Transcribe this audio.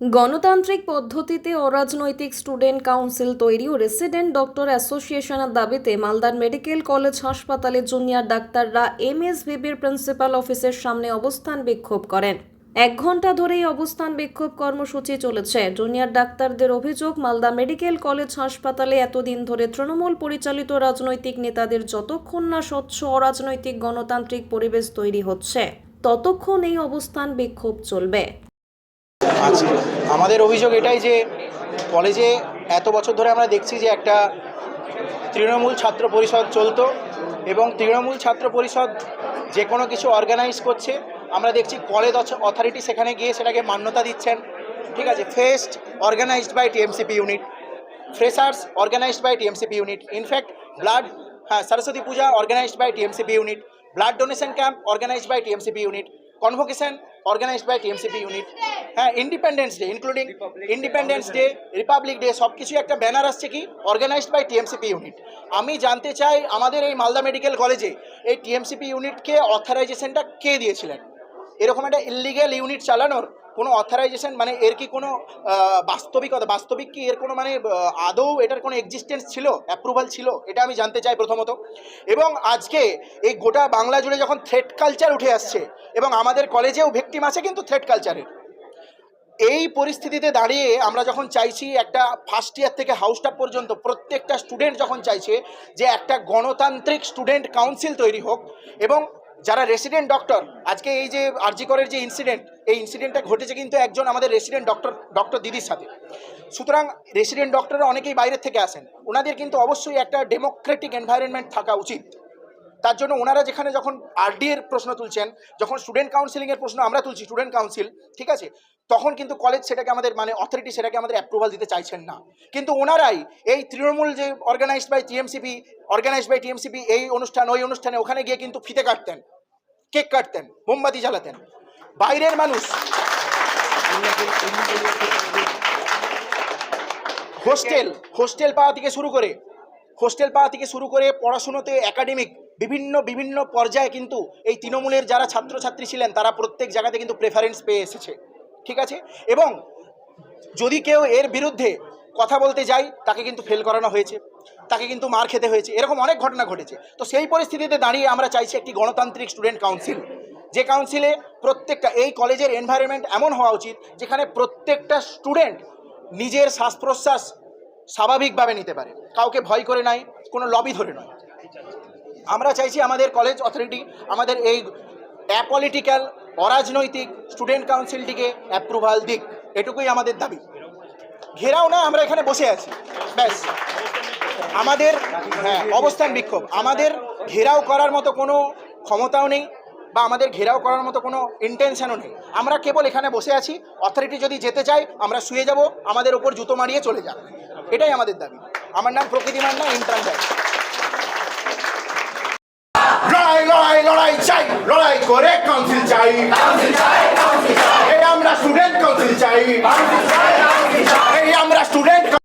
গণতান্ত্রিক পদ্ধতিতে অরাজনৈতিক স্টুডেন্ট কাউন্সিল তৈরি ও রেসিডেন্ট ডক্টর অ্যাসোসিয়েশনের দাবিতে মালদার মেডিকেল কলেজ হাসপাতালে জুনিয়র ডাক্তাররা এমএসভিবির প্রিন্সিপাল অফিসের সামনে অবস্থান বিক্ষোভ করেন। এক ঘণ্টা ধরেই অবস্থান বিক্ষোভ কর্মসূচি চলেছে। জুনিয়র ডাক্তারদের অভিযোগ, মালদা মেডিকেল কলেজ হাসপাতালে এতদিন ধরে তৃণমূল পরিচালিত রাজনৈতিক নেতাদের যতক্ষণ না স্বচ্ছ অরাজনৈতিক গণতান্ত্রিক পরিবেশ তৈরি হচ্ছে, ততক্ষণ এই অবস্থান বিক্ষোভ চলবে। আচ্ছা আমাদের অভিযোগ এটাই যে কলেজে এত বছর ধরে আমরা দেখছি যে একটা তৃণমূল ছাত্র পরিষদ চলতো এবং তৃণমূল ছাত্র পরিষদ যে কোনো কিছু অর্গানাইজ করছে। আমরা দেখছি কলেজ অথরিটি সেখানে গিয়ে সেটাকে মান্যতা দিচ্ছেন। ঠিক আছে? Fest organized by TMCP unit freshers organized by TMCP unit in fact blood হ্যাঁ Saraswati Puja organized by TMCP unit blood donation camp organized by TMCP unit convocation organized by TMCP unit হ্যাঁ independence day including independence day republic day সব কিছু একটা banner আসছে কি? Organised by TMCP unit আমি জানতে চাই আমাদের এই মালদা মেডিকেল কলেজে এই টিএমসিপি ইউনিটকে অথরাইজেশনটা কে দিয়েছিলেন? এরকম একটা ইলিগেল ইউনিট চালানোর কোনো অথরাইজেশন মানে এর কি কোনো বাস্তবিকতা, বাস্তবিক কি এর কোনো মানে আদৌ এটার কোনো এক্সিস্টেন্স ছিল অ্যাপ্রুভাল ছিল? এটা আমি জানতে চাই প্রথমত। এবং আজকে এই গোটা বাংলা জুড়ে যখন থ্রেড কালচার উঠে আসছে, এবং আমাদের কলেজেও ভিকটিম আছে কিন্তু থ্রেড কালচারের এই পরিস্থিতিতে দাঁড়িয়ে আমরা যখন চাইছি একটা ফার্স্ট ইয়ার থেকে হাউসটা পর্যন্ত, প্রত্যেকটা স্টুডেন্ট যখন চাইছে যে একটা গণতান্ত্রিক স্টুডেন্ট কাউন্সিল তৈরি হোক, এবং যারা রেসিডেন্ট ডক্টর আজকে এই যে আরজিকরের যে ইনসিডেন্ট এই ইনসিডেন্টটা ঘটেছে কিন্তু একজন আমাদের রেসিডেন্ট ডক্টর ডক্টর দিদির সাথে। সুতরাং রেসিডেন্ট ডক্টররা অনেকেই বাইরের থেকে আসেন। ওনাদের কিন্তু অবশ্যই একটা ডেমোক্রেটিক এনভায়রনমেন্ট থাকা উচিত। তার জন্য ওনারা যেখানে যখন আরডি এর প্রশ্ন তুলছেন, যখন স্টুডেন্ট কাউন্সিলিং এর প্রশ্ন আমরা তুলছি স্টুডেন্ট কাউন্সিল ঠিক আছে? তখন কিন্তু কলেজ সেটাকে আমাদের মানে অথরিটি সেটাকে আমাদের অ্যাপ্রুভাল দিতে চাইছেন না। কিন্তু ওনারাই এই তৃণমূল যে organized by TMCP organized by TMCP এই অনুষ্ঠান, ওই অনুষ্ঠানে ওখানে গিয়ে কিন্তু ফিতে কাটতেন, কেক কাটতেন, মোমবাতি জ্বালাতেন। বাইরের মানুষ হোস্টেল হোস্টেল পাওয়া থেকে শুরু করে হোস্টেল পাওয়া থেকে শুরু করে পড়াশুনোতে একাডেমিক বিভিন্ন বিভিন্ন পর্যায়ে কিন্তু এই তৃণমূলের যারা ছাত্রছাত্রী ছিলেন, তারা প্রত্যেক জায়গাতে কিন্তু প্রেফারেন্স পেয়ে এসেছে। ঠিক আছে? এবং যদি কেউ এর বিরুদ্ধে কথা বলতে যায়, তাকে কিন্তু ফেল করানো হয়েছে, তাকে কিন্তু মার খেতে হয়েছে, এরকম অনেক ঘটনা ঘটেছে। তো সেই পরিস্থিতিতে দাঁড়িয়ে আমরা চাইছি একটি গণতান্ত্রিক স্টুডেন্ট কাউন্সিল যে কাউন্সিলে প্রত্যেকটা, এই কলেজের এনভায়রনমেন্ট এমন হওয়া উচিত, যেখানে প্রত্যেকটা স্টুডেন্ট নিজের শ্বাস প্রশ্বাস স্বাভাবিকভাবে নিতে পারে। কাউকে ভয় করে নাই, কোনো লবি ধরে নয়। আমরা চাইছি আমাদের কলেজ অথরিটি আমাদের এই অ্যাপলিটিক্যাল অরাজনৈতিক স্টুডেন্ট কাউন্সিলটিকে অ্যাপ্রুভাল দিক। এটুকুই আমাদের দাবি। ঘেরাও না, আমরা এখানে বসে আছি। ব্যাস। আমাদের হ্যাঁ অবস্থান বিক্ষোভ। আমাদের ঘেরাও করার মতো কোনো ক্ষমতাও নেই বা আমাদের ঘেরাও করার মতো কোনো ইন্টেনশনও নেই। আমরা কেবল এখানে বসে আছি। অথরিটি যদি যেতে চায়, আমরা শুয়ে যাব। আমাদের ওপর জুতো মারিয়ে চলে যাবে এটাই আমাদের দাবি। আমার নাম প্রকৃতি মান্না ইন্টার্ন লড়াই লড়াই লড়াই চাই লড়াই করে কাউন্সিল চাই। এই আমরা স্টুডেন্ট কাউন্সিল চাই। এই আমরা স্টুডেন্ট